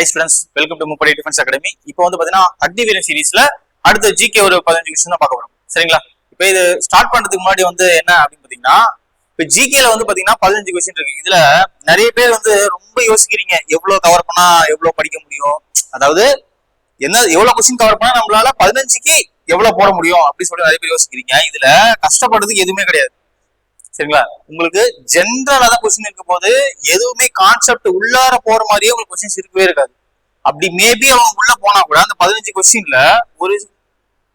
High students welcome to முப்படை defence academy இப்போ வந்து பாத்தீங்கன்னா அக்னிவீரன் சீரீஸ்ல அடுத்த ஜிகே ஒரு பதினஞ்சு கொஸ்டின் தான் பார்க்க போறோம். சரிங்களா? இப்போ இது ஸ்டார்ட் பண்றதுக்கு முன்னாடி வந்து என்ன அப்படின்னு பாத்தீங்கன்னா இப்போ ஜிகேல வந்து பாத்தீங்கன்னா பதினஞ்சு கொஸ்டின் இருக்கு. இதுல நிறைய பேர் வந்து ரொம்ப யோசிக்கிறீங்க. எவ்வளவு கவர் பண்ணா எவ்வளவு படிக்க முடியும்? அதாவது என்ன எவ்வளவு கொஸ்டின் கவர் பண்ணா நம்மளால பதினஞ்சுக்கு எவ்வளவு போட முடியும்? அப்படின்னு சொல்லி நிறைய பேர் யோசிக்கிறீங்க. இதுல கஷ்டப்படுறதுக்கு எதுவுமே கிடையாது. சரிங்களா? உங்களுக்கு ஜென்ரலா தான் கொஸ்டின் இருக்கும் போது எதுவுமே கான்செப்ட் உள்ளார போற மாதிரியே உங்களுக்கு கொஸ்டின்ஸ் இருக்கவே இருக்காது. அப்படி மேபி அவங்க உள்ள போனா கூட அந்த பதினஞ்சு கொஸ்டின்ல ஒரு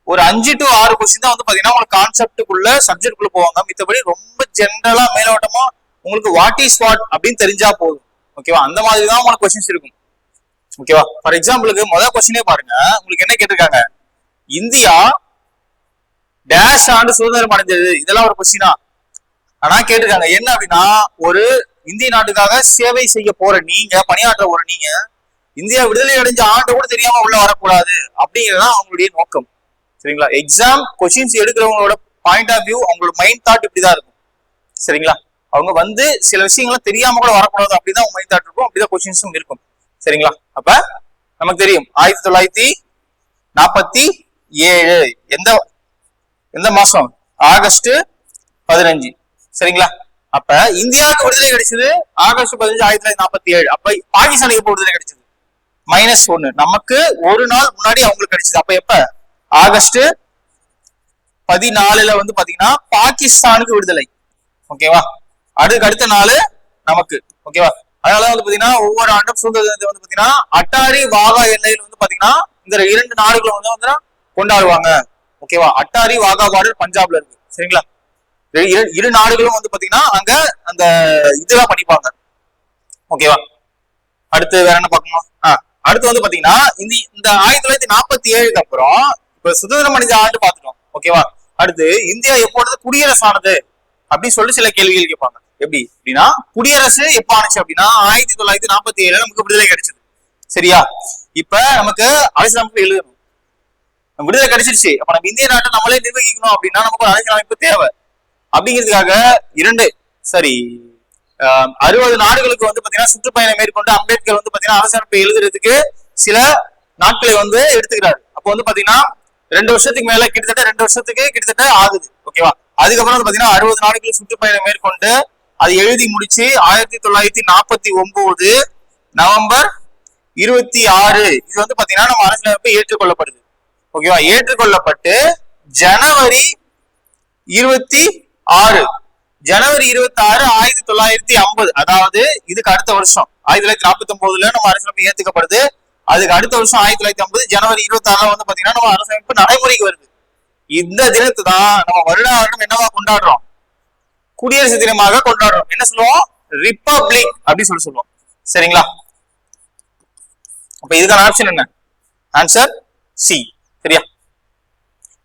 ஒரு அஞ்சு டு ஆறு கொஸ்டின் தான் வந்து பாத்தீங்கன்னா உங்களுக்கு கான்செப்டுக்குள்ள சப்ஜெக்டுக்குள்ள போவாங்க. மித்தபடி ரொம்ப ஜென்ரலா மேலோட்டமா உங்களுக்கு வாட் இஸ் வாட் அப்படின்னு தெரிஞ்சா போதும். ஓகேவா அந்த மாதிரி தான் உங்களுக்கு கொஸ்டின்ஸ் இருக்கும். ஓகேவா ஃபார் எக்ஸாம்பிளுக்கு முதல் கொஸ்டினே பாருங்க. உங்களுக்கு என்ன கேட்டிருக்காங்க? இந்தியா டேஷ் ஆண்டு சுதந்திரம் அடைஞ்சது இதெல்லாம் ஒரு கொஸ்டினா ஆனா கேட்டிருக்காங்க. என்ன அப்படின்னா ஒரு இந்திய நாட்டுக்காக சேவை செய்ய போற நீங்க பணியாற்ற போற நீங்க இந்தியா விடுதலை அடைஞ்ச ஆண்டு கூட தெரியாம உள்ள வரக்கூடாது அப்படிங்கறதுதான் அவங்களுடைய நோக்கம். சரிங்களா? எக்ஸாம் கொஸ்டின்ஸ் எடுக்கிறவங்களோட பாயிண்ட் ஆஃப் வியூ அவங்களோட மைண்ட் தாட் இப்படிதான் இருக்கும். சரிங்களா? அவங்க வந்து சில விஷயங்கள்லாம் தெரியாம கூட வரக்கூடாது அப்படிதான் மைண்ட் தாட் இருக்கும். அப்படிதான் கொஸ்டின்ஸும் இருக்கும். சரிங்களா? அப்ப நமக்கு தெரியும். ஆயிரத்தி தொள்ளாயிரத்தி நாற்பத்தி ஏழு. எந்த எந்த மாசம்? ஆகஸ்ட் பதினஞ்சு. சரிங்களா? அப்ப இந்தியாவுக்கு விடுதலை கிடைச்சது ஆகஸ்ட் பதினஞ்சு ஆயிரத்தி தொள்ளாயிரத்தி நாற்பத்தி ஏழு அப்ப பாகிஸ்தானுக்கு எப்போ விடுதலை கிடைச்சது? மைனஸ் ஒன்னு நமக்கு ஒரு நாள் முன்னாடி அவங்களுக்கு கிடைச்சது. அப்ப எப்ப? ஆகஸ்ட் பதினாலுல வந்து பாத்தீங்கன்னா பாகிஸ்தானுக்கு விடுதலை. ஓகேவா? அதுக்கு அடுத்த நாள் நமக்கு. ஓகேவா? அதனால வந்து பாத்தீங்கன்னா ஒவ்வொரு ஆண்டும் சுதந்திர தினத்தை வந்து பாத்தீங்கன்னா அட்டாரி வாகா எல்லையில் வந்து பாத்தீங்கன்னா இந்த இரண்டு நாடுகளும் வந்து வந்து கொண்டாடுவாங்க. ஓகேவா? அட்டாரி வாகா பார்டர் பஞ்சாப்ல இருக்கு. சரிங்களா? இரு- இரு- இரு நாடுகளும் வந்து பாத்தீங்கன்னா அங்க அந்த இதெல்லாம் பண்ணிப்பாங்க. ஓகேவா அடுத்து வேற என்ன பார்க்கணும்? ஆஹ் அடுத்து வந்து பாத்தீங்கன்னா இந்த இந்த ஆயிரத்தி தொள்ளாயிரத்தி நாற்பத்தி ஏழுக்கு அப்புறம் இப்ப சுதந்திரம் அடைஞ்ச ஆண்டு பார்த்துட்டோம். ஓகேவா அடுத்து இந்தியா எப்பொழுது குடியரசு ஆனது? அப்படின்னு சொல்லிட்டு சில கேள்விகள் கேட்பாங்க. எப்படி? அப்படின்னா குடியரசு எப்ப ஆனுச்சு அப்படின்னா ஆயிரத்தி தொள்ளாயிரத்தி நாற்பத்தி ஏழுல நமக்கு விடுதலை கிடைச்சது. சரியா? இப்ப நமக்கு அரசியல் அமைப்பு எழுதணும். விடுதலை கிடைச்சிருச்சு. அப்ப நம்ம இந்திய நாட்டை நம்மளே நிர்வகிக்கணும் அப்படின்னா நமக்கு ஒரு அரசியலமைப்பு தேவை. அப்படிங்கிறதுக்காக இரண்டு சரி அறுபது நாடுகளுக்கு வந்து பாத்தீங்கன்னா சுற்றுப்பயணம் மேற்கொண்டு அம்பேத்கர் வந்து பாத்தீங்கன்னா அரசியலமைப்பை எழுதுறதுக்கு சில நாட்களை வந்து எடுத்துக்கிறாரு. அப்போ வந்து பாத்தீங்கன்னா ரெண்டு வருஷத்துக்கு மேல கிட்டத்தட்ட ரெண்டு வருஷத்துக்கு கிட்டத்தட்ட ஆகுது ஓகேவா அதுக்கப்புறம் வந்து பாத்தீங்கன்னா அறுபது நாடுகள் சுற்றுப்பயணம் மேற்கொண்டு அது எழுதி முடிச்சு ஆயிரத்தி தொள்ளாயிரத்தி நாற்பத்தி ஒன்பது நவம்பர் இருபத்தி ஆறு இது வந்து பாத்தீங்கன்னா நம்ம அரசியலமைப்பு ஏற்றுக்கொள்ளப்படுது ஓகேவா ஏற்றுக்கொள்ளப்பட்டு ஜனவரி இருபத்தி ஆறு. ஜனவரி இருபத்தி ஆறு ஆயிரத்தி தொள்ளாயிரத்தி ஐம்பது. அதாவது இதுக்கு அடுத்த வருஷம். ஆயிரத்தி தொள்ளாயிரத்தி நாற்பத்தி ஒன்பதுல நம்ம அரசியலமைப்பு ஏத்துக்கப்படுது. அதுக்கு அடுத்த வருஷம் ஆயிரத்தி தொள்ளாயிரத்தி ஐம்பது ஜனவரி இருபத்தி ஆறுல வந்து பாத்தீங்கன்னா நம்ம அரசியலமைப்பு நடைமுறைக்கு வருது. இந்த தினத்தை தான் நம்ம வருடா வருடம் என்னவா கொண்டாடுறோம்? குடியரசு தினமாக கொண்டாடுறோம். என்ன சொல்லுவோம்? ரிப்பப்ளிக் அப்படின்னு சொல்லி சொல்லுவோம். சரிங்களா? அப்ப இதுக்கான ஆப்ஷன் என்ன? ஆன்சர் சி சரியா?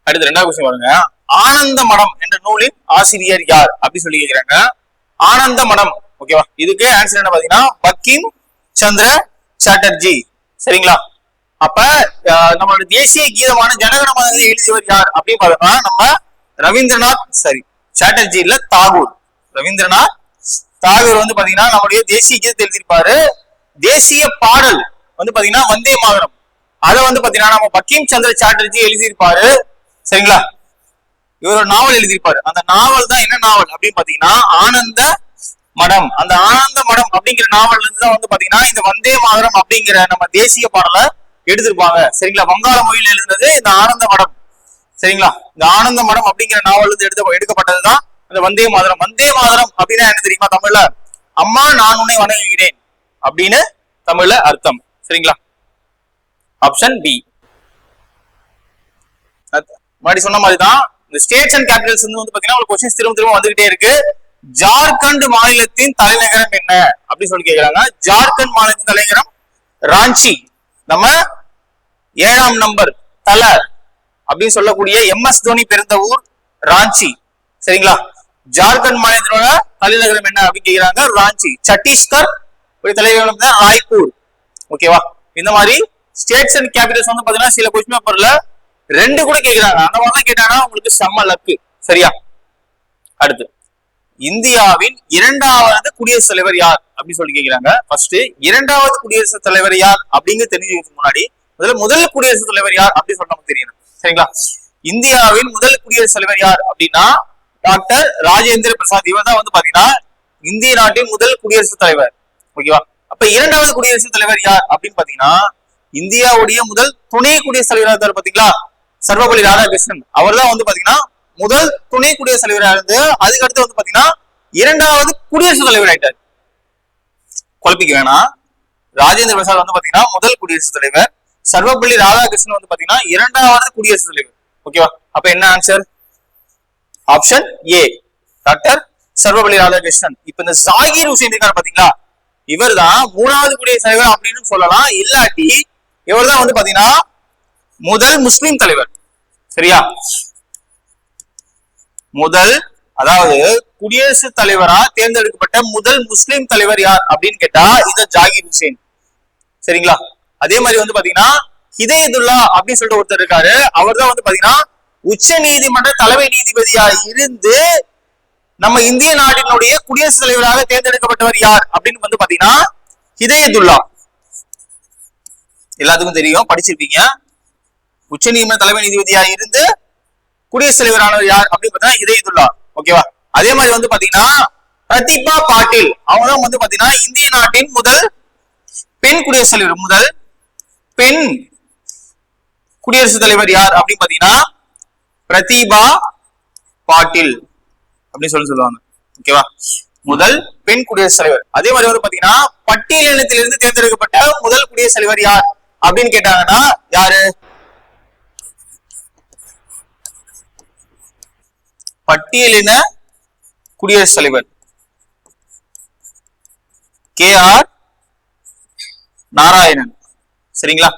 அடுத்து ரெண்டாவது கொஸ்டின் பாருங்க. ஆனந்த மடம் என்ற நூலின் ஆசிரியர் யார் அப்படி சொல்லி கேக்குறாங்க. ஆனந்த மடம் ஓகேவா இதுக்கு ஆன்சர் என்ன பாத்தீங்கன்னா பக்கிம் சந்திர சாட்டர்ஜி. சரிங்களா? அப்ப நம்மளோட தேசிய கீதமான ஜனகண மதத்தை எழுதியவர் யார் அப்படின்னு பார்த்தோம்னா நம்ம ரவீந்திரநாத் சரி சாட்டர்ஜி இல்ல தாகூர். ரவீந்திரநாத் தாகூர் வந்து பாத்தீங்கன்னா நம்மளுடைய தேசிய கீதத்தை எழுதியிருப்பாரு. தேசிய பாடல் வந்து பாத்தீங்கன்னா வந்தே மாதரம். அதை வந்து பாத்தீங்கன்னா நம்ம பக்கிம் சந்திர சாட்டர்ஜி எழுதியிருப்பாரு. சரிங்களா? இவர் ஒரு நாவல் எழுதியிருப்பாரு. அந்த நாவல் தான் என்ன நாவல் அப்படின்னு பாத்தீங்கன்னா ஆனந்த மடம். அந்த ஆனந்த மடம் அப்படிங்கிற நாவல்ல இருந்து தான் வந்து பாத்தீங்கன்னா இந்த வந்தே மாதரம் அப்படிங்கிற நம்ம தேசிய பாடலை எடுத்திருப்பாங்க. சரிங்களா? வங்காள மொழியில் எழுதுனது இந்த ஆனந்த மடம். சரிங்களா? இந்த ஆனந்த மடம் அப்படிங்கிற நாவல் இருந்து எடுத்த எடுக்கப்பட்டதுதான் இந்த வந்தே மாதரம். வந்தே மாதரம் அப்படின்னா என்ன தெரியுமா தமிழ்ல? அம்மா நான் உன்னை வணங்குகிறேன் அப்படின்னு தமிழ்ல அர்த்தம். சரிங்களா? ஆப்ஷன் பி முன்னாடி சொன்ன மாதிரி தான் இந்த ஸ்டேட்ஸ் அண்ட் கேபிட்டல்ஸ் வந்து பாத்தீங்கன்னா உங்களுக்கு கொஸ்டின் திரும்ப திரும்ப வந்துகிட்டே இருக்கு. ஜார்க்கண்ட் மாநிலத்தின் தலைநகரம் என்ன? அப்படின்னு சொல்லி கேக்குறாங்க. ஜார்க்கண்ட் மாநிலத்தின் தலைநகரம் ராஞ்சி. நம்ம ஏழாம் நம்பர் தல அப்படின்னு சொல்லக்கூடிய எம் எஸ் தோனி பிறந்த ஊர் ராஞ்சி. சரிங்களா? ஜார்க்கண்ட் மாநிலத்தோட தலைநகரம் என்ன அப்படின்னு கேக்குறாங்க? ராஞ்சி. சத்தீஸ்கர் ஒரு தலைநகரம் தான் ராய்ப்பூர். ஓகேவா இந்த மாதிரி ஸ்டேட்ஸ் அண்ட் கேபிட்டல்ஸ் வந்து பாத்தீங்கன்னா சில கொஸ்டின் பேப்பர்ல ரெண்டு கூட கேக்குறாங்க. அந்த மாதிரிலாம் கேட்டாங்கன்னா உங்களுக்கு செம்ம லக்கு சரியா? அடுத்து. இந்தியாவின் இரண்டாவது குடியரசுத் தலைவர் யார்? அப்படின்னு சொல்லி கேக்குறாங்க. ஃபர்ஸ்ட் இரண்டாவது குடியரசுத் தலைவர் யார்? அப்படிங்கிறது தெரிஞ்சுக்கிறதுக்கு முன்னாடி முதல்ல முதல் குடியரசுத் தலைவர் யார்? அப்படின்னு சொல்ல நமக்கு தெரியணும். சரிங்களா? இந்தியாவின் முதல் குடியரசுத் தலைவர் யார்? அப்படின்னா டாக்டர் ராஜேந்திர பிரசாத். இவர் தான் வந்து பாத்தீங்கன்னா இந்திய நாட்டின் முதல் குடியரசுத் தலைவர். ஓகேவா? அப்ப இரண்டாவது குடியரசுத் தலைவர் யார்? அப்படின்னு பாத்தீங்கன்னா இந்தியாவுடைய முதல் துணை குடியரசுத் தலைவராக இருந்தார் பாத்தீங்களா? சர்வபள்ளி ராதாகிருஷ்ணன். அவர் தான் வந்து பாத்தீங்கன்னா முதல் துணை குடியரசுத் தலைவராக இருந்து அதுக்கு அடுத்து வந்து பாத்தீங்கன்னா இரண்டாவது குடியரசுத் தலைவர் ஆயிட்டார். குழப்பிக்க வேணாம். ராஜேந்திர பிரசாத் வந்து பாத்தீங்கன்னா முதல் குடியரசுத் தலைவர். சர்வபள்ளி ராதாகிருஷ்ணன் வந்து பாத்தீங்கன்னா இரண்டாவது குடியரசுத் தலைவர். ஓகேவா? அப்ப என்ன answer option A doctor Sarvepalli Radhakrishnan. இப்ப இந்த ஜாகிர் ஹுசேன் இருக்காரு பாத்தீங்களா? இவர் தான் மூணாவது குடியரசுத் தலைவர் அப்படின்னு சொல்லலாம். இல்லாட்டி இவர் தான் வந்து பாத்தீங்கன்னா முதல் முஸ்லிம் தலைவர். சரியா? முதல் அதாவது குடியரசு தலைவரா தேர்ந்தெடுக்கப்பட்ட முதல் முஸ்லிம் தலைவர் யார் அப்படின்னு கேட்டா இது ஜாகிர் ஹுசேன். சரிங்களா? அதே மாதிரி வந்து பாத்தீங்கன்னா ஹிதயதுல்லா அப்படின்னு சொல்லிட்டு ஒருத்தர் இருக்காரு. அவர் தான் வந்து பாத்தீங்கன்னா உச்ச நீதிமன்ற தலைமை நீதிபதியா இருந்து நம்ம இந்திய நாட்டினுடைய குடியரசுத் தலைவராக தேர்ந்தெடுக்கப்பட்டவர் யார் அப்படின்னு வந்து பாத்தீங்கன்னா ஹிதயதுல்லா எல்லாத்துக்கும் தெரியும் படிச்சிருப்பீங்க. உச்ச நீதிமன்ற தலைமை நீதிபதியா இருந்து குடியரசுத் தலைவரானவர் யார் அப்படின்னு பார்த்தீங்கன்னா இதயதுல்லா ஓகேவா அதே மாதிரி வந்து பாத்தீங்கன்னா பிரதீபா பாட்டீல். அவங்க தான் வந்து பாத்தீங்கன்னா இந்திய நாட்டின் முதல் பெண் குடியரசுத் தலைவர் முதல் பெண் குடியரசுத் தலைவர் யார் அப்படின்னு பாத்தீங்கன்னா பிரதீபா பாட்டில் அப்படின்னு சொல்லி சொல்லுவாங்க. ஓகேவா முதல் பெண் குடியரசுத் தலைவர். அதே மாதிரி வந்து பாத்தீங்கன்னா பட்டியலினத்திலிருந்து தேர்ந்தெடுக்கப்பட்ட முதல் குடியரசுத் தலைவர் யார் அப்படின்னு கேட்டாங்கன்னா யாரு? பட்டியலின குடியரசுத் தலைவர். K R Narayanan. சரிங்களா?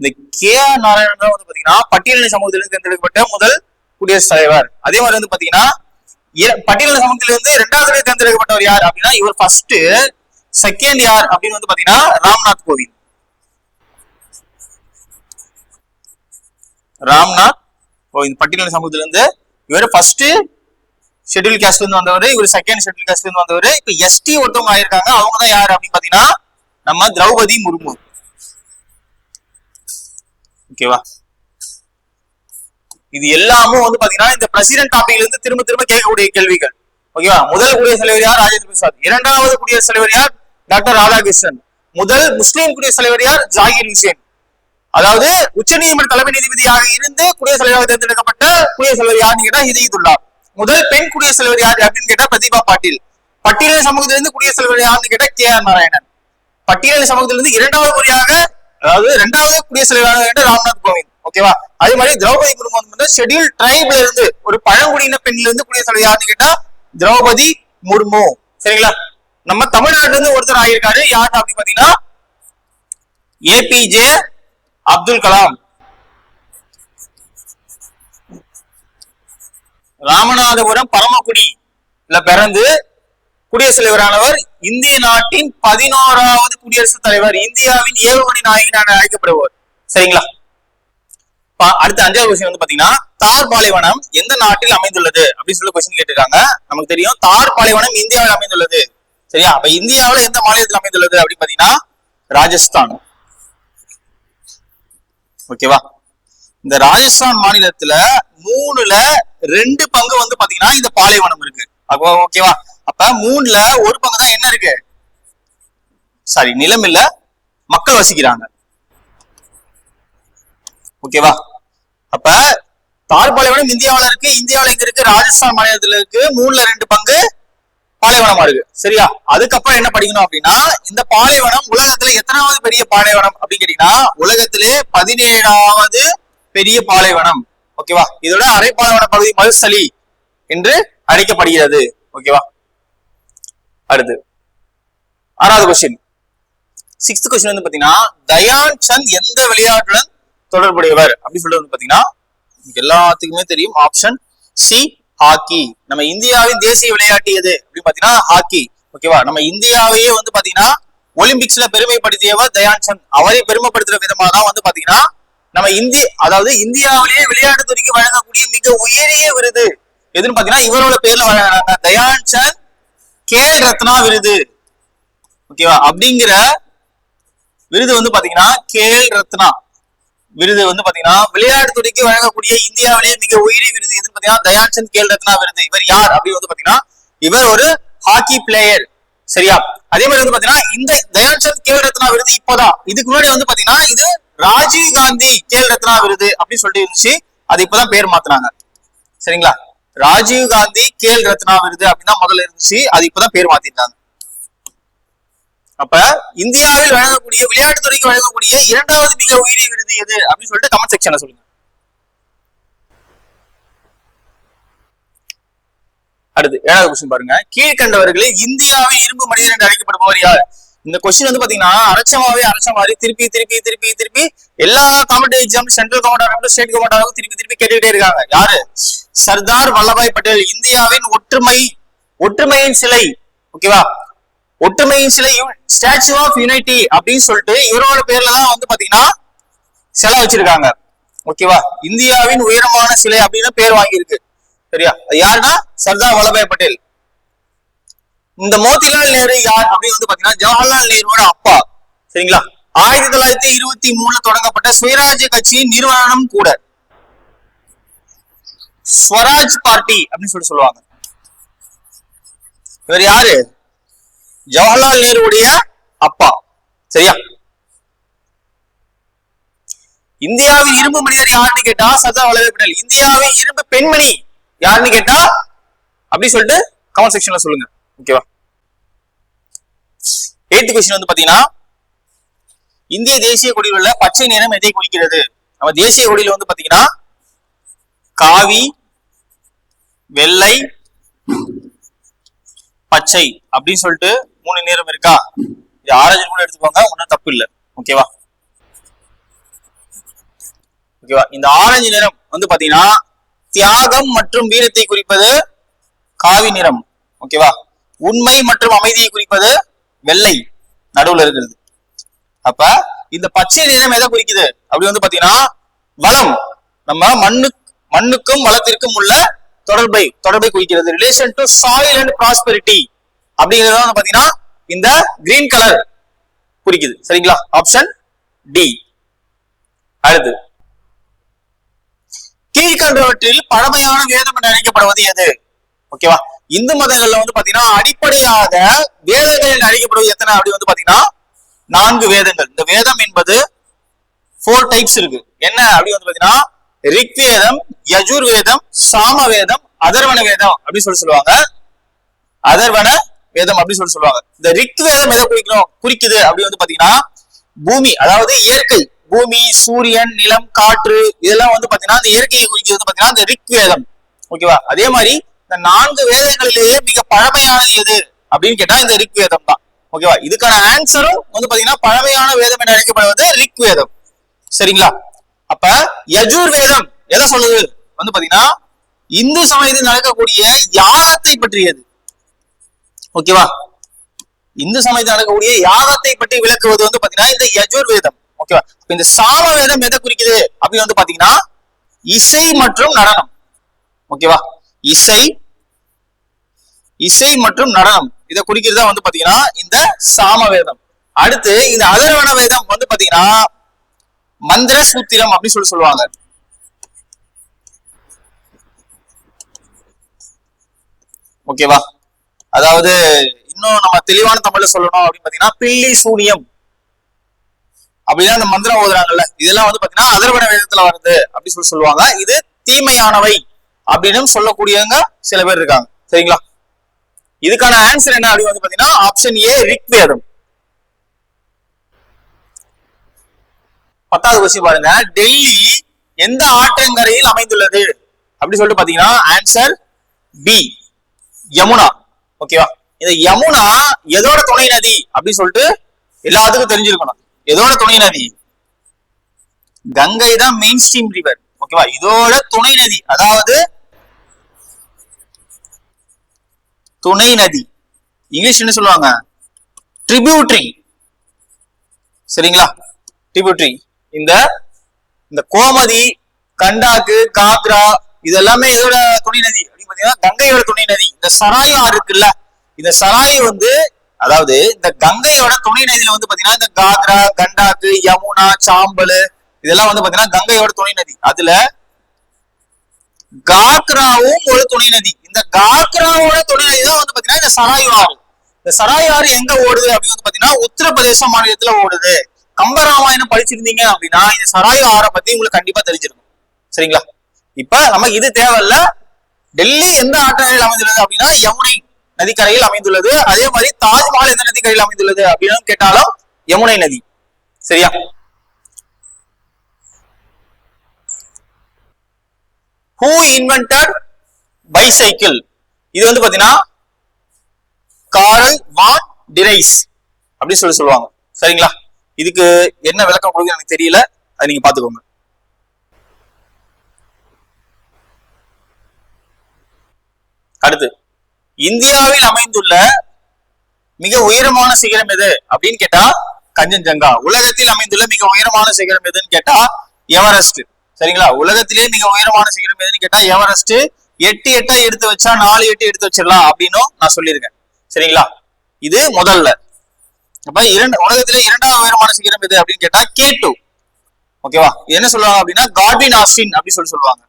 இந்த கே ஆர் நாராயணன் தான் வந்து பாத்தீங்கன்னா பட்டியலின சமூகத்திலிருந்து தேர்ந்தெடுக்கப்பட்ட முதல் குடியரசுத் தலைவர். அதே மாதிரி வந்து பாத்தீங்கன்னா பட்டியலின சமூகத்திலிருந்து இரண்டாவது தேர்ந்தெடுக்கப்பட்டவர் யார் அப்படின்னா இவர் ஃபர்ஸ்ட் செகண்ட் யார் அப்படின்னு வந்து பாத்தீங்கன்னா ராம்நாத் கோவிந்த். ராம்நாத் கோவிந்த் பட்டியலின சமூகத்திலிருந்து இவர் ஃபர்ஸ்ட் ஷெட்யூல் காஸ்ட்ல இருந்து வந்தவர் இவர் செகண்ட் ஷெட்யூல் கேஸ்ட் இருந்து வந்தவர். இப்ப எஸ்டி ஒருத்தவங்க ஆயிருக்காங்க. அவங்க தான் யாரு அப்படின்னு பாத்தீங்கன்னா நம்ம திரௌபதி முர்மு. ஓகேவா இது எல்லாமும் வந்து பாத்தீங்கன்னா இந்த பிரசிடென்ட் டாபிக்ல இருந்து திரும்ப திரும்ப கேட்கக்கூடிய கேள்விகள். ஓகேவா முதல் குடியரசு தலைவர் யார்? ராஜேந்திர பிரசாத். இரண்டாவது குடியரசுத் தலைவர் யார்? டாக்டர் ராதாகிருஷ்ணன். முதல் முஸ்லீம் குடியரசுத் தலைவர் யார்? ஜாகிர் ஹுசேன். அதாவது உச்சநீதிமன்ற தலைமை நீதிபதியாக இருந்து குடியரசுத் தலைவராக தேர்ந்தெடுக்கப்பட்ட குடியரசுத் தலைவர் யாருன்னு கேட்டா ஹிதயத்துல்லா. முதல் பெண் குடியரசுத் தலைவர் யார் அப்படின்னு கேட்டா பிரதீபா பாட்டீல். பட்டியலின சமூகத்திலிருந்து குடியரசுத் தலைவர் யாருன்னு கேட்டா கே ஆர் நாராயணன். பட்டியலின சமூகத்திலிருந்து இரண்டாவது முறையாக அதாவது இரண்டாவது குடியரசுத் தலைவராக கேட்ட ராம்நாத் கோவிந்த். ஓகேவா அதே மாதிரி திரௌபதி முர்மு வந்து ஷெட்யூல் ட்ரைப்ல இருந்து ஒரு பழங்குடியின பெண்ல இருந்து குடியரசுத் தலைவர் யாருன்னு கேட்டா திரௌபதி முர்மு. சரிங்களா? நம்ம தமிழ்நாட்டுல இருந்து ஒருத்தர் ஆகியிருக்காரு. யார் அப்படின்னு பாத்தீங்கன்னா ஏபிஜே அப்துல் கலாம். ராமநாதபுரம் பரமக்குடி பிறந்து குடியரசுத் தலைவரானவர் இந்திய நாட்டின் பதினோராவது குடியரசுத் தலைவர் இந்தியாவின் ஏவுகணை நாயகன் என அழைக்கப்படுவார் சரிங்களா அடுத்த அஞ்சாவது கொஸ்டின் வந்து பாத்தீங்கன்னா தார் பாலைவனம் எந்த நாட்டில் அமைந்துள்ளது? அப்படின்னு சொல்லி கொஸ்டின் கேட்டிருக்காங்க. நமக்கு தெரியும் தார் பாலைவனம் இந்தியாவில் அமைந்துள்ளது. சரியா? அப்ப இந்தியாவில் எந்த மாநிலத்தில் அமைந்துள்ளது அப்படின்னு பாத்தீங்கன்னா ராஜஸ்தான். ஓகேவா? இந்த ராஜஸ்தான் மாநிலத்துல மூணுல ரெண்டு பங்கு வந்து பாத்தீங்கன்னா இந்த பாலைவனம் இருக்கு. அப்போ ஓகேவா? அப்ப மூணுல ஒரு பங்கு தான் என்ன இருக்கு? சாரி நிலம் இல்ல மக்கள் வசிக்கிறாங்க. ஓகேவா? அப்ப தார் பாலைவனம் இந்தியாவில இருக்கு இந்தியாவில எங்க இருக்கு? ராஜஸ்தான் மாநிலத்துல இருக்கு மூணுல ரெண்டு பங்கு பாலைவனமா இருக்கு சரியா? அதுக்கப்புறம் என்ன படிக்கணும் அப்படின்னா இந்த பாலைவனம் உலகத்துல எத்தனாவது பெரிய பாலைவனம் அப்படின்னு கேட்டீங்கன்னா உலகத்திலே பதினேழாவது பெரிய பாலைவனம். ஓகேவா? இதோட அரை பகுதி மல்சலி என்று அழைக்கப்படுகிறது. ஓகேவா? அடுத்து. ஆறாவது கொஸ்டின் சிக்ஸ்த் கொஸ்டின் வந்து பாத்தீங்கன்னா தயான் சந்த் எந்த விளையாட்டுடன் தொடர்புடையவர்? அப்படின்னு சொல்லிட்டு வந்து பாத்தீங்கன்னா எல்லாத்துக்குமே தெரியும். Option C hockey. நம்ம இந்தியாவின் தேசிய விளையாட்டு எது? அப்படின்னு பாத்தீங்கன்னா ஹாக்கி. ஓகேவா நம்ம இந்தியாவையே வந்து பாத்தீங்கன்னா ஒலிம்பிக்ஸ்ல பெருமைப்படுத்தியவர் தயான்சந்த் அவரை பெருமைப்படுத்துற விதமா தான் வந்து பாத்தீங்கன்னா நம்ம இந்திய அதாவது இந்தியாவிலேயே விளையாட்டு துறைக்கு வழங்கக்கூடிய மிக உயரிய விருது. எதுன்னு பாத்தீங்கன்னா இவரோட பேர்ல வழங்குறாங்க. தயான்சந்த் கேல் ரத்னா விருது. ஓகேவா அப்படிங்கிற விருது வந்து பாத்தீங்கன்னா கேல் ரத்னா. விருது வந்து பாத்தீங்கன்னா விளையாட்டு துறைக்கு வழங்கக்கூடிய இந்தியாவிலேயே மிக உயிரி விருது எது பாத்தீங்கன்னா தயான் சந்த் கேல் ரத்னா விருது. இவர் யார் அப்படின்னு வந்து பாத்தீங்கன்னா இவர் ஒரு ஹாக்கி பிளேயர் சரியா? அதே மாதிரி வந்து பாத்தீங்கன்னா இந்த தயான்சந்த் கேல் ரத்னா விருது இப்போதான். இதுக்கு முன்னாடி வந்து பாத்தீங்கன்னா இது ராஜீவ் காந்தி கேல் ரத்னா விருது அப்படின்னு சொல்லிட்டு இருந்துச்சு. அது இப்பதான் பேர் மாத்துனாங்க. சரிங்களா? ராஜீவ் காந்தி கேல் ரத்னா விருது அப்படின்னு முதல்ல இருந்துச்சு. அது இப்பதான் பேர் மாத்திட்டாங்க. அப்ப இந்தியாவில் வழங்கக்கூடிய விளையாட்டுத்துறைக்கு வழங்கக்கூடிய இரண்டாவது மிக உயரிய விருது எது அப்படின்னு சொல்லிட்டு கமெண்ட் செக்ஷன்ல சொல்லுங்க. அடுத்து ஏழாவது கொஸ்டின் பாருங்க. கீழ்கண்டவர்களே இந்தியாவில் இரும்பு மனிதர் என்று அழைக்கப்படுபவர் யார்? இந்த கொஸ்டின் வந்து பாத்தீங்கன்னா அரைச்சமாவே அரைச்ச மாதிரி திருப்பி திருப்பி திருப்பி திருப்பி எல்லா competitive exam central government state government திருப்பி திருப்பி கேட்டுக்கிட்டே இருக்காங்க. யாரு? சர்தார் வல்லபாய் பட்டேல் இந்தியாவின் ஒற்றுமை ஒற்றுமையின் சிலை. ஓகேவா? ஒற்றுமையின் சிலை ஸ்டாச்சு ஆஃப் யூனிட்டி அப்படின்னு சொல்லிட்டு இவரோட பேர்ல தான் வந்து பாத்தீங்கன்னா சிலை வச்சிருக்காங்க. ஓகேவா இந்தியாவின் உயரமான சிலை அப்படின்னு பேர் வாங்கியிருக்கு. சரியா? அது யாருன்னா? சர்தார் வல்லபாய் பட்டேல். இந்த மோதிலால் நேரு யார் அப்படின்னு வந்து பாத்தீங்கன்னா ஜவஹர்லால் நேருவோட அப்பா. சரிங்களா? ஆயிரத்தி தொள்ளாயிரத்தி இருபத்தி மூணுல தொடங்கப்பட்ட சுயராஜ்ய கட்சியின் நிறுவனம் கூட. ஸ்வராஜ் பார்ட்டி அப்படின்னு சொல்லி சொல்லுவாங்க. இவர் யாரு? ஜவஹர்லால் நேருடைய அப்பா. சரியா? இந்தியாவின் இரும்பு மனிதர் யாருன்னு கேட்டா சர்தார் வல்லபாய் பட்டேல். இந்தியாவின் இரும்பு பெண்மணி யாருன்னு கேட்டா அப்படின்னு சொல்லிட்டு கமெண்ட் செக்ஷன்ல சொல்லுங்க. ஓகேவா எய்த் கொஸ்டின் வந்து பாத்தீங்கன்னா இந்திய தேசிய கொடியில் உள்ள பச்சை நிறம் எதை குறிக்கிறது? நம்ம தேசிய கொடியில வந்து பாத்தீங்கன்னா காவி வெள்ளை பச்சை அப்படின்னு சொல்லிட்டு மூணு நிறம் இருக்கா? இது ஆரஞ்சு கூட எடுத்துக்கோங்க ஒன்றும் தப்பு இல்லை. ஓகேவா ஓகேவா இந்த ஆரஞ்சு நிறம் வந்து பாத்தீங்கன்னா தியாகம் மற்றும் வீரத்தை குறிப்பது காவி நிறம். ஓகேவா உண்மை மற்றும் அமைதியை குறிப்பது வெள்ளை நடுவுல இருக்கிறது. அப்ப இந்த பச்சை நிறம் எதை குறிக்குது? அப்படி வந்து பாத்தீங்கன்னா வளம். நம்ம மண்ணு மண்ணுக்கும் வளத்திற்கும் உள்ள தொடர்பை தொடர்பை குறிக்கிறது. Relation to soil and prosperity அப்படிங்கிறது வந்து பாத்தீங்கன்னா இந்த கிரீன் கலர் குறிக்குது சரிங்களா? ஆப்ஷன் டி அடுத்து. கீழ்கண்டவற்றில் பழமையான வேதம் என்று அழைக்கப்படுவது எது? ஓகேவா இந்து மதங்கள்ல வந்து பாத்தீங்கன்னா அடிப்படையாக வேதங்கள் என்று அழைக்கப்படுவது எத்தனை? அப்படி வந்து பாத்தீங்கன்னா நான்கு வேதங்கள். இந்த வேதம் என்பது ஃபோர் டைப்ஸ் இருக்கு. என்ன? அப்படி வந்து பாத்தீங்கன்னா ரிக் வேதம் யஜுர் வேதம் சாம வேதம் அதர்வன வேதம் அப்படின்னு சொல்லி சொல்லுவாங்க. அதர்வன வேதம் அப்படின்னு சொல்லி சொல்லுவாங்க. இந்த ரிக் வேதம் எதை குறிக்கணும்? குறிக்குது அப்படி வந்து பாத்தீங்கன்னா பூமி அதாவது இயற்கை. பூமி சூரியன் நிலம் காற்று இதெல்லாம் வந்து பாத்தீங்கன்னா இந்த இயற்கையை குறிக்கிறது வந்து பாத்தீங்கன்னா இந்த ரிக் வேதம். ஓகேவா அதே மாதிரி இந்த நான்கு வேதங்களிலேயே மிக பழமையானது எது? அப்படின்னு கேட்டா இந்த ரிக் வேதம் தான். ஓகேவா இதுக்கான ஆன்சரும் வந்து பாத்தீங்கன்னா பழமையான வேதம் என்று அழைக்கப்படுவது ரிக் வேதம். சரிங்களா? அப்ப யஜூர் வேதம் எதை சொல்லுது? வந்து பாத்தீங்கன்னா இந்து சமயத்தில் நடக்கக்கூடிய யாகத்தை பற்றியது. ஓகேவா இந்து சமயத்தில் நடக்கக்கூடிய யாகத்தை பற்றி விளக்குவது வந்து பாத்தீங்கன்னா இந்த யஜுர் வேதம் ஓகேவா இந்த சாம வேதம் எதை குறிக்குது? அப்படின்னு வந்து பாத்தீங்கன்னா இசை மற்றும் நடனம். ஓகேவா இசை இசை மற்றும் நடனம். இதை குறிக்கிறதா வந்து பாத்தீங்கன்னா இந்த சாம வேதம் அடுத்து இந்த அதர்வன வேதம் வந்து பாத்தீங்கன்னா மந்திர சூத்திரம் அப்படின்னு சொல்லி சொல்லுவாங்க. ஓகேவா அதாவது இன்னும் நம்ம தெளிவான தமிழ்ல சொல்லணும் அப்படின்னு பாத்தீங்கன்னா பில்லி சூனியம். அப்படிதான் அந்த மந்திரம் ஓதுறாங்கல்ல. இதெல்லாம் வந்து பாத்தீங்கன்னா அதர்வன வேதத்துல வருது அப்படின்னு சொல்லி சொல்லுவாங்க. இது தீமையானவை அப்படின்னு சொல்லக்கூடியவங்க சில பேர் இருக்காங்க. சரிங்களா? இதுக்கான ஆன்சர் என்ன அப்படின்னு வந்து பாத்தீங்கன்னா ஆப்ஷன் ஏ ரிக் வேதம் பத்தாவது கொஸ்டின் பாருங்க. டெல்லி எந்த ஆற்றங்கரையில் அமைந்துள்ளது? அப்படி சொல்லிட்டு பாத்தீங்கன்னா ஆன்சர் பி யமுனா. ஓகேவா? இந்த யமுனா எதோட துணை நதி? அப்படின்னு சொல்லிட்டு எல்லாத்துக்கும் தெரிஞ்சிருக்கணும். எதோட துணை நதி? கங்கை தான் மெயின் ஸ்ட்ரீம் ரிவர் ஓகேவா? இதோட துணை நதி. அதாவது துணை நதி. இங்கிலீஷ் என்ன சொல்லுவாங்க? ட்ரிபியூட்ரி சரிங்களா? ட்ரிபியூட்ரி இந்த இந்த கோமதி கண்டாக்கு காக்ரா இதெல்லாமே எதோட துணை நதி? பாத்தீங்கன்னா கங்கையோட துணை நதி. இந்த சராய் ஆறு இருக்குல்ல இந்த சராய் வந்து அதாவது இந்த கங்கையோட துணை நதியில வந்து பாத்தீங்கன்னா இந்த காக்ரா கண்டாக்கு யமுனா சாம்பல் இதெல்லாம் வந்து பாத்தீங்கன்னா கங்கையோட துணை நதி. அதுல காக்ராவும் ஒரு துணை நதி. இந்த காக்ராவோட துணை நதி தான் வந்து பாத்தீங்கன்னா இந்த சராய் ஆறு. இந்த சராய் ஆறு எங்க ஓடுது அப்படின்னு வந்து பாத்தீங்கன்னா உத்தரப்பிரதேச மாநிலத்துல ஓடுது. கம்பராமாயணம் படிச்சிருந்தீங்க அப்படின்னா இந்த சராய் ஆறை பத்தி உங்களுக்கு கண்டிப்பா தெரிஞ்சிருக்கும். சரிங்களா? இப்ப நமக்கு இது தேவையில்ல. டெல்லி எந்த ஆற்றலில் அமைந்துள்ளது அப்படின்னா யமுனை நதிக்கரையில் அமைந்துள்ளது. அதே மாதிரி தாஜ்மஹால் எந்த நதிக்கரையில் அமைந்துள்ளது அப்படின்னு கேட்டாலும் யமுனை நதி. சரியா? ஹூ இன்வென்டட் பைசைக்கிள் இது வந்து பாத்தீங்கன்னா காரல் வான் டிரைஸ் அப்படின்னு சொல்லி சொல்லுவாங்க. சரிங்களா? இதுக்கு என்ன விளக்கம் கொடுக்க எனக்கு தெரியல. அதை நீங்க பாத்துக்கோங்க அடுத்து இந்தியாவில் அமைந்துள்ள மிக உயரமான சிகரம் எது அப்படின்னு கேட்டா கஞ்சன்ஜங்கா. உலகத்தில் அமைந்துள்ள மிக உயரமான சிகரம் எதுன்னு கேட்டா எவரெஸ்ட். சரிங்களா? உலகத்திலேயே மிக உயரமான சிகரம் எதுன்னு கேட்டா எவரெஸ்ட். எட்டு எட்டா எடுத்து வச்சா நாலு எட்டு எடுத்து வச்சிடலாம் அப்படின்னும் நான் சொல்லியிருக்கேன். சரிங்களா? இது முதல்ல. அப்ப இரண்டு உலகத்திலே இரண்டாவது உயரமான சிகரம் எது அப்படின்னு கேட்டா கே டூ. ஓகேவா? என்ன சொல்லுவாங்க அப்படின்னா காட்வின் ஆஸ்டின் அப்படின்னு சொல்லி சொல்லுவாங்க.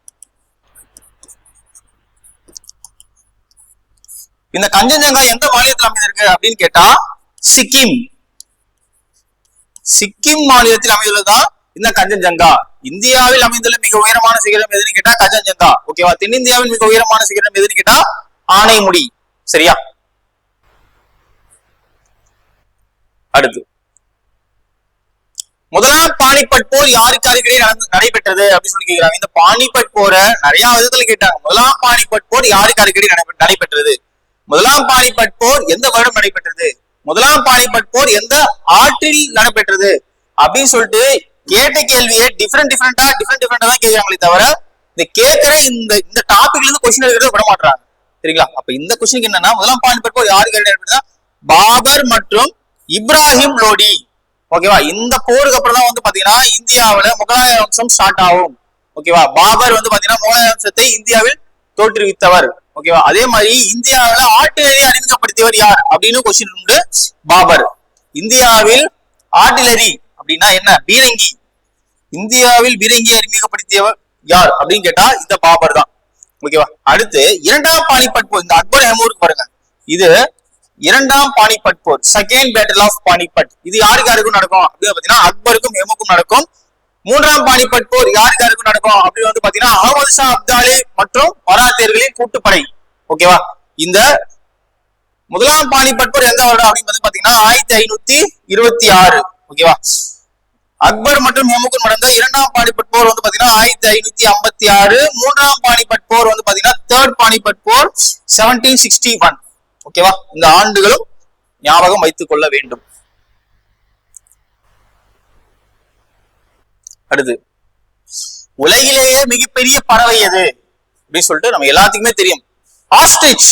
இந்த கஞ்சன்ஜங்கா எந்த மாநிலத்தில் அமைந்திருக்கு அப்படின்னு கேட்டா சிக்கிம். சிக்கிம் மாநிலத்தில் அமைந்துள்ளதுதான் இந்த கஞ்சன்ஜங்கா இந்தியாவில் அமைந்துள்ள மிக உயரமான சிகரம் எதுன்னு கேட்டா கஞ்சன்ஜங்கா ஓகேவா தென்னிந்தியாவில் மிக உயரமான சிகரம் எதுன்னு கேட்டா ஆனைமுடி. சரியா? அடுத்து. முதலாம் பானிபட் போர் யாருக்கு அருகிடையே நடந்து நடைபெற்றது அப்படின்னு சொல்லி கேக்குறாங்க. இந்த பானிபட் போரை நிறைய விதத்துல கேட்டாங்க. முதலாம் பானிபட் போர் யாருக்கு அருகிடையே நடைபெற்றது? முதலாம் பானிபட் போர் எந்த வருடம் நடைபெற்றது? முதலாம் பானிபட் போர் எந்த ஆற்றில் நடைபெற்றது? அப்படின்னு சொல்லிட்டு கேட்ட கேள்வியை டிஃப்ரெண்ட் டிஃப்ரெண்டா டிஃப்ரெண்ட் டிஃப்ரெண்டா தான் கேட்கிறாங்களே தவிர இந்த கேட்கிற இந்த இந்த டாபிக்ல இருந்து கொஸ்டின் எடுக்கிறத விட மாட்டாங்க சரிங்களா? அப்ப இந்த கொஸ்டினுக்கு என்னன்னா முதலாம் பானிபட் போர் யாருக்கு நடைபெற்றதா பாபர் மற்றும் இப்ராஹிம் லோடி. ஓகேவா? இந்த போருக்கு அப்புறம் தான் வந்து பாத்தீங்கன்னா இந்தியாவில முகலாய வம்சம் ஸ்டார்ட் ஆகும். ஓகேவா? பாபர் வந்து பாத்தீங்கன்னா முகலாய வம்சத்தை இந்தியாவில் தோற்றுவித்தவர். ஓகேவா அதே மாதிரி இந்தியாவில ஆர்டிலரி அறிமுகப்படுத்தியவர் யார் அப்படின்னு கொஸ்டின் உண்டு. பாபர். இந்தியாவில் ஆர்டிலரி அப்படின்னா என்ன? பீரங்கி. இந்தியாவில் பீரங்கி அறிமுகப்படுத்தியவர் யார் அப்படின்னு கேட்டா இந்த பாபர் தான். ஓகேவா அடுத்து இரண்டாம் பானிபட் போர். இந்த அக்பர் ஹெமூருக்கு பாருங்க. இது இரண்டாம் பானிபட் போர். செகண்ட் பேட்டில் ஆஃப் பானிபட் இது யாருக்கு யாருக்கும் நடக்கும்? அப்படின்னு பாத்தீங்கன்னா அக்பருக்கும் ஹெமுக்கும் நடக்கும். மூன்றாம் பானிபட் போர் யாருக்கு யாருக்கும் நடக்கும் அப்படின்னு வந்து பாத்தீங்கன்னா அகமது ஷா அப்தாலி மற்றும் மராத்தியர்களின் கூட்டுப்படை. ஓகேவா? இந்த முதலாம் பானிபட் போர் எந்த வருடம் அப்படின்னு வந்து பாத்தீங்கன்னா ஆயிரத்தி ஐநூத்தி இருபத்தி ஆறு. ஓகேவா? அக்பர் மற்றும் ஹெமுக்குன் நடந்த இரண்டாம் பானிபட் போர் வந்து பாத்தீங்கன்னா ஆயிரத்தி ஐநூத்தி ஐம்பத்தி ஆறு. மூன்றாம் பானிபட் போர் வந்து பாத்தீங்கன்னா தேர்ட் பானிபட் போர் செவன்டீன் சிக்ஸ்டி ஒன் ஓகேவா? இந்த ஆண்டுகளும் ஞாபகம் வைத்துக் கொள்ள வேண்டும். அடுத்து உலகிலேயே மிகப்பெரிய பறவை எது? அப்படின்னு சொல்லிட்டு நம்ம எல்லாத்துக்குமே தெரியும். ஆஸ்ட்ரிச்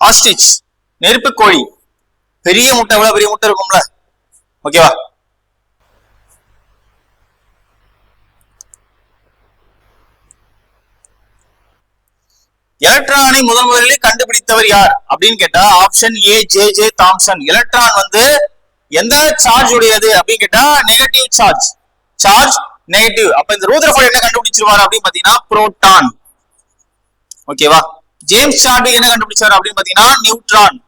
ஆஸ்ட்ரிச் நெருப்பு கோழி. பெரிய முட்டை எவ்வளவு பெரிய முட்டை இருக்கும்ல? ஓகேவா எலக்ட்ரானை முதன் முதலில் கண்டுபிடித்தவர் யார்? அப்படின்னு கேட்டா option A J J Thomson electron வந்து எந்த சார்ஜ் உடையது அப்படின்னு கேட்டா நெகட்டிவ் சார்ஜ் சார்ஜ் நெகட்டிவ் அப்ப இந்த ரூதர்ஃபோர்ட் என்ன கண்டுபிடிச்சிருவாரு அப்படின்னு பாத்தீங்கன்னா புரோட்டான் ஓகேவா ஜேம்ஸ் சார்பிக் என்ன கண்டுபிடிச்சாரு அப்படின்னு பாத்தீங்கன்னா நியூட்ரான்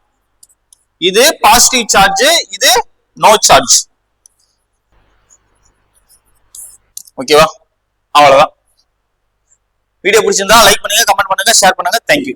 இது பாசிட்டிவ் சார்ஜ் இது நோ சார்ஜ் ஓகேவா அவ்வளவுதான். வீடியோ பிடிச்சிருந்தா லைக் பண்ணுங்க கமெண்ட் பண்ணுங்க ஷேர் பண்ணுங்க. தேங்க்யூ